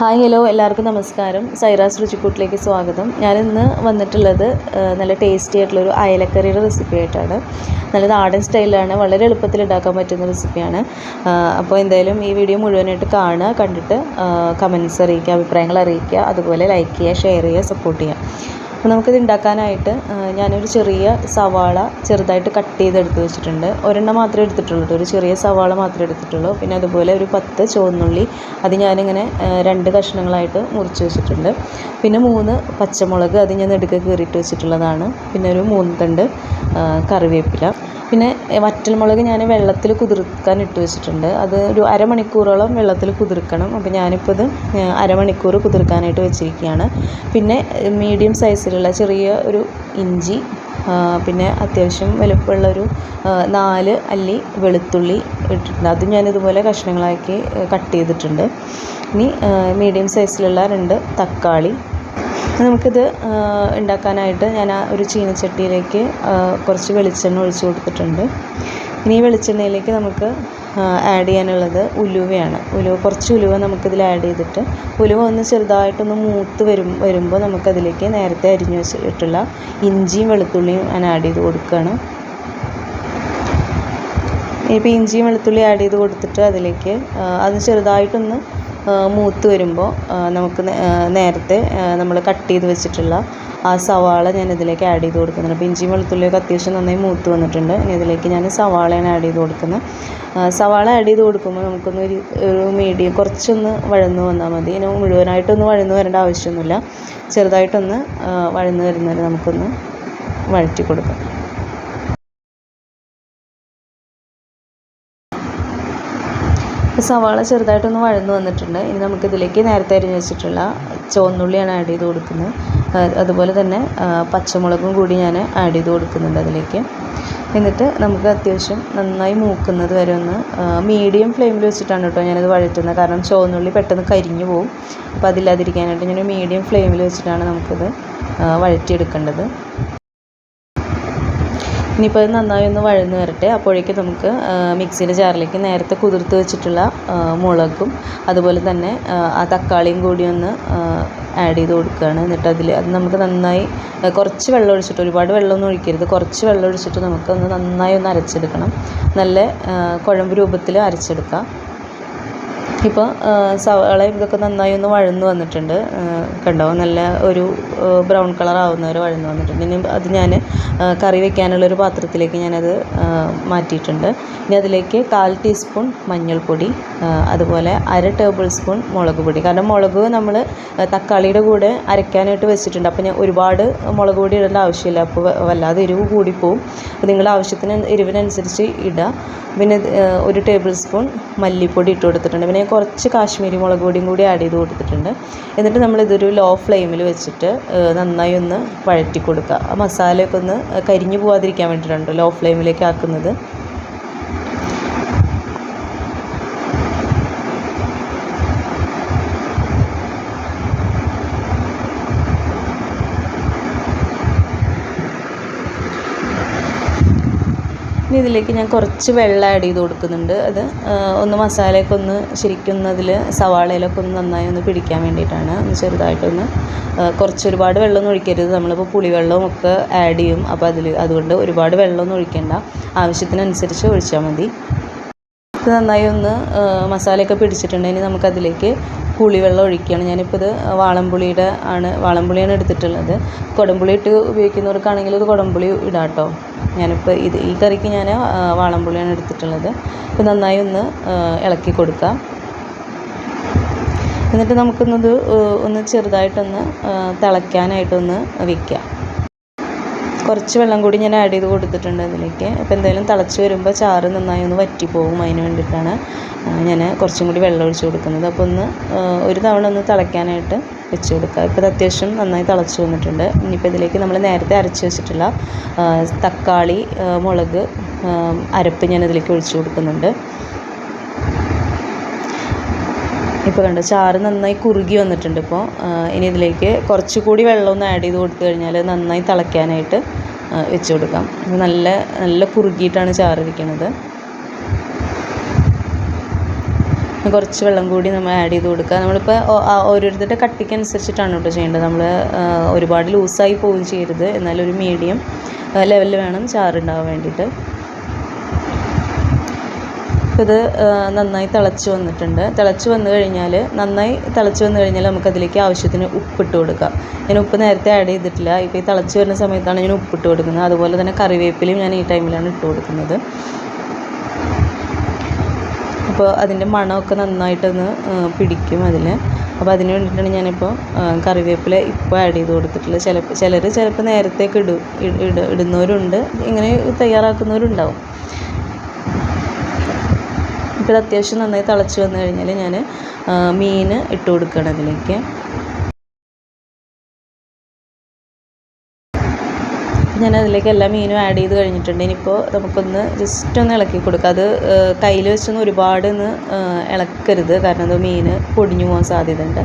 Hi hello എല്ലാവർക്കും നമസ്കാരം. സൈറാസ് രുചിക്കൂട്ടിലേക്ക് സ്വാഗതം. ഞാനിന്ന് വന്നിട്ടുള്ളത് നല്ല ടേസ്റ്റി ആയിട്ടുള്ളൊരു അയലക്കറിയുടെ റെസിപ്പി ആയിട്ടാണ്. നല്ല നാടൻ സ്റ്റൈലിലാണ് വളരെ എളുപ്പത്തിൽ ഉണ്ടാക്കാൻ പറ്റുന്ന റെസിപ്പിയാണ് അപ്പോൾ എന്തായാലും ഈ വീഡിയോ മുഴുവനായിട്ട് കാണുക കണ്ടിട്ട് കമൻസ് അറിയിക്കുക അഭിപ്രായങ്ങൾ അറിയിക്കുക അതുപോലെ ലൈക്ക് ചെയ്യുക ഷെയർ ചെയ്യുക സപ്പോർട്ട് ചെയ്യുക. അപ്പോൾ നമുക്കിത് ഉണ്ടാക്കാനായിട്ട് ഞാനൊരു ചെറിയ സവാള ചെറുതായിട്ട് കട്ട് ചെയ്തെടുത്ത് വെച്ചിട്ടുണ്ട്. ഒരെണ്ണം മാത്രമേ എടുത്തിട്ടുള്ളൂ ഒരു ചെറിയ സവാള മാത്രമേ എടുത്തിട്ടുള്ളൂ. പിന്നെ അതുപോലെ ഒരു പത്ത് ചുവന്നുള്ളി അത് ഞാനിങ്ങനെ രണ്ട് കഷ്ണങ്ങളായിട്ട് മുറിച്ച് വെച്ചിട്ടുണ്ട്. പിന്നെ മൂന്ന് പച്ചമുളക് അത് ഞാൻ നെടുക്ക് കീറിയിട്ട് വെച്ചിട്ടുള്ളതാണ്. പിന്നെ ഒരു മൂന്ന് തണ്ട് കറിവേപ്പില. പിന്നെ വറ്റൽമുളക് ഞാൻ വെള്ളത്തിൽ കുതിർക്കാൻ ഇട്ട് വെച്ചിട്ടുണ്ട്. അത് ഒരു അരമണിക്കൂറോളം വെള്ളത്തിൽ കുതിർക്കണം. അപ്പോൾ ഞാനിപ്പോൾ ഇത് അര അരമണിക്കൂർ കുതിർക്കാനായിട്ട് വെച്ചിരിക്കുകയാണ്. പിന്നെ മീഡിയം സൈസിലുള്ള ചെറിയ ഒരു ഇഞ്ചി പിന്നെ അത്യാവശ്യം വലുപ്പമുള്ളൊരു ഒരു നാല് അല്ലി വെളുത്തുള്ളി ഇട്ടിട്ടുണ്ട്. അതും ഞാനിതുപോലെ കഷ്ണങ്ങളാക്കി കട്ട് ചെയ്തിട്ടുണ്ട്. ഇനി മീഡിയം സൈസിലുള്ള രണ്ട് തക്കാളി നമുക്കിത് ഉണ്ടാക്കാനായിട്ട് ഞാൻ ആ ഒരു ചീനച്ചട്ടിയിലേക്ക് കുറച്ച് വെളിച്ചെണ്ണ ഒഴിച്ച് കൊടുത്തിട്ടുണ്ട്. ഇനി ഈ വെളിച്ചെണ്ണയിലേക്ക് നമുക്ക് ആഡ് ചെയ്യാനുള്ളത് ഉലുവയാണ്. ഉലുവ കുറച്ച് ഉലുവ നമുക്കിതിൽ ആഡ് ചെയ്തിട്ട് ഉലുവ ഒന്ന് ചെറുതായിട്ടൊന്ന് മൂത്ത് വരും വരുമ്പോൾ നമുക്കതിലേക്ക് നേരത്തെ അരിഞ്ഞു വെച്ചിട്ടുള്ള ഇഞ്ചിയും വെളുത്തുള്ളിയും ഞാൻ ആഡ് ചെയ്ത് കൊടുക്കുകയാണ്. ഇപ്പോൾ ഇഞ്ചിയും വെളുത്തുള്ളിയും ആഡ് ചെയ്ത് കൊടുത്തിട്ട് അതിലേക്ക് അത് ചെറുതായിട്ടൊന്ന് മൂത്ത് വരുമ്പോൾ നമുക്ക് നേരത്തെ നമ്മൾ കട്ട് ചെയ്ത് വെച്ചിട്ടുള്ള ആ സവാള ഞാൻ ഇതിലേക്ക് ആഡ് ചെയ്ത് കൊടുക്കുന്നുണ്ട്. അപ്പോൾ ഇഞ്ചിയും വെളുത്തുള്ളിയൊക്കെ അത്യാവശ്യം നന്നായി മൂത്ത് വന്നിട്ടുണ്ട്. ഇനി ഇതിലേക്ക് ഞാൻ സവാളയാണ് ആഡ് ചെയ്ത് കൊടുക്കുന്നത്. സവാള ആഡ് ചെയ്ത് കൊടുക്കുമ്പോൾ നമുക്കൊന്ന് ഒരു ഒരു മീഡിയം കുറച്ചൊന്ന് വഴന്ന് വന്നാൽ മതി. ഇനി മുഴുവനായിട്ടൊന്ന് വഴന്ന് വരേണ്ട ആവശ്യമൊന്നുമില്ല. ചെറുതായിട്ടൊന്ന് വഴന്ന് വരുന്നവരെ നമുക്കൊന്ന് വഴറ്റി കൊടുക്കാം. സവാള ചെറുതായിട്ടൊന്ന് വഴന്ന് വന്നിട്ടുണ്ട്. ഇനി നമുക്കിതിലേക്ക് നേരത്തെ അരിഞ്ഞ് വെച്ചിട്ടുള്ള ചുവന്നുള്ളിയാണ് ആഡ് ചെയ്ത് കൊടുക്കുന്നത്. അതുപോലെ തന്നെ പച്ചമുളകും കൂടി ഞാൻ ആഡ് ചെയ്ത് കൊടുക്കുന്നുണ്ട് അതിലേക്ക്. എന്നിട്ട് നമുക്ക് അത്യാവശ്യം നന്നായി മൂക്കുന്നത് വരെ ഒന്ന് മീഡിയം ഫ്ലെയിമിൽ വെച്ചിട്ടാണ് കേട്ടോ ഞാനത് വഴറ്റുന്നത്. കാരണം ചുവന്നുള്ളി പെട്ടെന്ന് കരിഞ്ഞു പോകും അപ്പോൾ അതില്ലാതിരിക്കാനായിട്ട് ഞാൻ മീഡിയം ഫ്ലെയിമിൽ വെച്ചിട്ടാണ് നമുക്കത് വഴറ്റിയെടുക്കേണ്ടത്. ഇനിയിപ്പോൾ അത് നന്നായി ഒന്ന് വഴന്ന് വരട്ടെ. അപ്പോഴേക്കും നമുക്ക് മിക്സിയുടെ ജാറിലേക്ക് നേരത്തെ കുതിർത്ത് വെച്ചിട്ടുള്ള മുളകും അതുപോലെ തന്നെ ആ, തക്കാളിയും കൂടി ഒന്ന് ആഡ് ചെയ്ത് കൊടുക്കുകയാണ്. എന്നിട്ട് അതിൽ അത് നമുക്ക് നന്നായി കുറച്ച് വെള്ളം ഒഴിച്ചിട്ട് ഒരുപാട് വെള്ളമൊന്നും ഒഴിക്കരുത്. കുറച്ച് വെള്ളം ഒഴിച്ചിട്ട് നമുക്കൊന്ന് നന്നായി ഒന്ന് അരച്ചെടുക്കണം. നല്ല കുഴമ്പ് രൂപത്തിൽ അരച്ചെടുക്കാം. ഇപ്പോൾ സവാളയും ഇതൊക്കെ നന്നായി ഒന്ന് വഴന്ന് വന്നിട്ടുണ്ട്. കണ്ടോ? നല്ല ഒരു ബ്രൗൺ കളർ ആവുന്ന ഒരു വഴന്ന് വന്നിട്ടുണ്ട്. ഇനി അത് ഞാൻ കറി വെക്കാനുള്ളൊരു പാത്രത്തിലേക്ക് ഞാനത് മാറ്റിയിട്ടുണ്ട്. ഇനി അതിലേക്ക് കാൽ ടീസ്പൂൺ മഞ്ഞൾപ്പൊടി അതുപോലെ അര ടേബിൾ സ്പൂൺ മുളക് പൊടി. കാരണം മുളക് നമ്മൾ തക്കാളിയുടെ കൂടെ അരയ്ക്കാനായിട്ട് വെച്ചിട്ടുണ്ട്. അപ്പോൾ ഞാൻ ഒരുപാട് മുളക് പൊടി ഇടേണ്ട ആവശ്യമില്ല. അപ്പോൾ വല്ലാതെ എരിവ് കൂടിപ്പോവും. അപ്പോൾ നിങ്ങൾ ആവശ്യത്തിന് എരിവിനനുസരിച്ച് ഇടുക. പിന്നെ ഒരു ടേബിൾ സ്പൂൺ മല്ലിപ്പൊടി ഇട്ട് കൊടുത്തിട്ടുണ്ട്. പിന്നെ കുറച്ച് കാശ്മീരി മുളക് പൊടിയും കൂടി ആഡ് ചെയ്ത് കൊടുത്തിട്ടുണ്ട്. എന്നിട്ട് നമ്മൾ ഇതൊരു ലോ ഫ്ലെയിമിൽ വെച്ചിട്ട് നന്നായി ഒന്ന് വഴറ്റി കൊടുക്കുക. ആ മസാലയൊക്കെ ഒന്ന് കരിഞ്ഞു പോകാതിരിക്കാൻ വേണ്ടിയിട്ടുണ്ട് ലോ ഫ്ലെയിമിലേക്ക് ആക്കുന്നത്. ഇനി ഇതിലേക്ക് ഞാൻ കുറച്ച് വെള്ളം ആഡ് ചെയ്ത് കൊടുക്കുന്നുണ്ട്. അത് ഒന്ന് മസാലയൊക്കെ ഒന്ന് ശരിക്കും ഒന്ന് അതിൽ സവാളയിലൊക്കെ ഒന്ന് നന്നായി ഒന്ന് പിടിക്കാൻ വേണ്ടിയിട്ടാണ്. ഒന്ന് ചെറുതായിട്ടൊന്ന് കുറച്ച് ഒരുപാട് വെള്ളമൊന്നും ഒഴിക്കരുത്. നമ്മളിപ്പോൾ പുളിവെള്ളവും ഒക്കെ ആഡ് ചെയ്യും. അപ്പോൾ അതിൽ അതുകൊണ്ട് ഒരുപാട് വെള്ളമൊന്നും ഒഴിക്കേണ്ട. ആവശ്യത്തിനനുസരിച്ച് ഒഴിച്ചാൽ മതി. ഇത് നന്നായി ഒന്ന് മസാലയൊക്കെ പിടിച്ചിട്ടുണ്ടെങ്കിൽ നമുക്കതിലേക്ക് പുളിവെള്ളം ഒഴിക്കുകയാണ് ഞാനിപ്പോൾ ഇത് വാളംപുളിയുടെ ആണ് വാളംപുളിയാണ് എടുത്തിട്ടുള്ളത്. കുടംപുളി ഇട്ട് ഉപയോഗിക്കുന്നവർക്കാണെങ്കിൽ ഇത് കുടംപുളി ഇടാം കേട്ടോ ഞാനിപ്പോൾ ഇത് ഈ കറിക്ക് ഞാൻ വാളംപുള്ളിയാണ് എടുത്തിട്ടുള്ളത്. അപ്പോൾ നന്നായി ഒന്ന് ഇളക്കി കൊടുക്കാം. എന്നിട്ട് നമുക്കൊന്നത് ഒന്ന് ചെറുതായിട്ടൊന്ന് തിളയ്ക്കാനായിട്ടൊന്ന് വെക്കാം. കുറച്ച് വെള്ളം കൂടി ഞാൻ ആഡ് ചെയ്ത് കൊടുത്തിട്ടുണ്ട് അതിലേക്ക്. അപ്പോൾ എന്തായാലും തിളച്ച് വരുമ്പോൾ ചാറ് നന്നായി ഒന്ന് വറ്റിപ്പോകും അതിന് വേണ്ടിയിട്ടാണ് ഞാൻ കുറച്ചും കൂടി വെള്ളം ഒഴിച്ച് കൊടുക്കുന്നത്. അപ്പോൾ ഒന്ന് ഒരു തവണ ഒന്ന് തിളയ്ക്കാനായിട്ട് വെച്ച് കൊടുക്കുക. ഇപ്പോൾ ഇത് അത്യാവശ്യം നന്നായി തിളച്ച് വന്നിട്ടുണ്ട്. ഇനിയിപ്പോൾ ഇതിലേക്ക് നമ്മൾ നേരത്തെ അരച്ച് വെച്ചിട്ടുള്ള തക്കാളി മുളക് അരപ്പ് ഞാൻ ഇതിലേക്ക് ഒഴിച്ച് കൊടുക്കുന്നുണ്ട്. ഇപ്പോൾ കണ്ടോ? ചാറ് നന്നായി കുറുകി വന്നിട്ടുണ്ട് ഇപ്പോൾ ഇനി ഇതിലേക്ക് കുറച്ചുകൂടി വെള്ളം ഒന്ന് ആഡ് ചെയ്ത് കൊടുത്തു കഴിഞ്ഞാൽ നന്നായി തിളയ്ക്കാനായിട്ട് വെച്ച് കൊടുക്കാം. നല്ല നല്ല കുറുകിയിട്ടാണ് ചാറ് കുറച്ച് വെള്ളം കൂടി നമ്മൾ ആഡ് ചെയ്ത് കൊടുക്കുക. നമ്മളിപ്പോൾ ഓരോരുത്തരുടെ കട്ടിക്ക് അനുസരിച്ചിട്ടാണ് കേട്ടോ ചെയ്യേണ്ടത്. നമ്മൾ ഒരുപാട് ലൂസായി പോവുകയും ചെയ്യരുത്. എന്നാലൊരു മീഡിയം ലെവലിൽ വേണം ചാറുണ്ടാവാൻ വേണ്ടിയിട്ട്. ഇത് നന്നായി തിളച്ച് വന്നിട്ടുണ്ട്. തിളച്ച് വന്നു കഴിഞ്ഞാൽ നന്നായി തിളച്ച് വന്നു കഴിഞ്ഞാൽ നമുക്കതിലേക്ക് ആവശ്യത്തിന് ഉപ്പിട്ട് കൊടുക്കാം. ഞാൻ ഉപ്പ് നേരത്തെ ആഡ് ചെയ്തിട്ടില്ല. ഇപ്പോൾ ഈ തിളച്ച് വരുന്ന സമയത്താണ് ഞാൻ ഉപ്പിട്ട് കൊടുക്കുന്നത്. അതുപോലെ തന്നെ കറിവേപ്പിലയും ഞാൻ ഈ ടൈമിലാണ് ഇട്ട് കൊടുക്കുന്നത്. അപ്പോൾ അതിന്റെ മണമൊക്കെ നന്നായിട്ടൊന്ന് പിടിക്കും അതിൽ അപ്പോൾ അതിന് വേണ്ടിയിട്ടാണ് ഞാനിപ്പോൾ കറിവേപ്പില ഇപ്പോൾ ആഡ് ചെയ്ത് കൊടുത്തിട്ടുള്ളത്. ചിലപ്പോൾ ചിലർ ചിലപ്പോൾ നേരത്തേക്ക് ഇടും ഇട- ഇട- ഇടുന്നവരുണ്ട്. ഇങ്ങനെ തയ്യാറാക്കുന്നവരുണ്ടാവും. ഇത് അത്യാവശ്യം നന്നായി തിളച്ച് വന്നു കഴിഞ്ഞാൽ ഞാൻ മീൻ ഇട്ട് കൊടുക്കുകയാണ് അതിലേക്ക്. ഞാൻ അതിലേക്ക് എല്ലാ മീനും ആഡ് ചെയ്ത് കഴിഞ്ഞിട്ടുണ്ട്. ഇനിയിപ്പോൾ നമുക്കൊന്ന് ജസ്റ്റ് ഒന്ന് ഇളക്കി കൊടുക്കുക അത് കയ്യിൽ വെച്ചൊന്ന് ഒരുപാട് ഒന്ന് ഇളക്കരുത്. കാരണം അത് മീൻ പൊടിഞ്ഞു പോകാൻ സാധ്യതയുണ്ട്.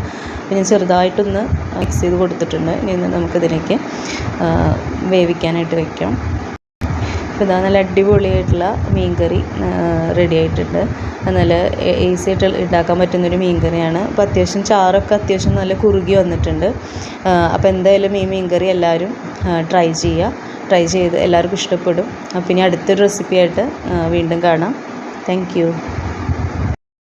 പിന്നെ ചെറുതായിട്ടൊന്ന് മിക്സ് ചെയ്ത് കൊടുത്തിട്ടുണ്ട്. ഇനി നമുക്കിതിലേക്ക് വേവിക്കാനായിട്ട് വയ്ക്കാം അപ്പോൾ ഇതാ നല്ല അടിപൊളിയായിട്ടുള്ള മീൻ കറി റെഡി ആയിട്ടുണ്ട്. നല്ല ഈസി ആയിട്ട് ഉണ്ടാക്കാൻ പറ്റുന്നൊരു മീൻ കറിയാണ് അപ്പോൾ അത്യാവശ്യം ചാറൊക്കെ അത്യാവശ്യം നല്ല കുറുകി വന്നിട്ടുണ്ട്. അപ്പോൾ എന്തായാലും ഈ മീൻ കറി എല്ലാവരും ട്രൈ ചെയ്യുക ട്രൈ ചെയ്ത് എല്ലാവർക്കും ഇഷ്ടപ്പെടും. അപ്പോൾ ഇനി അടുത്തൊരു റെസിപ്പിയായിട്ട് വീണ്ടും കാണാം. താങ്ക്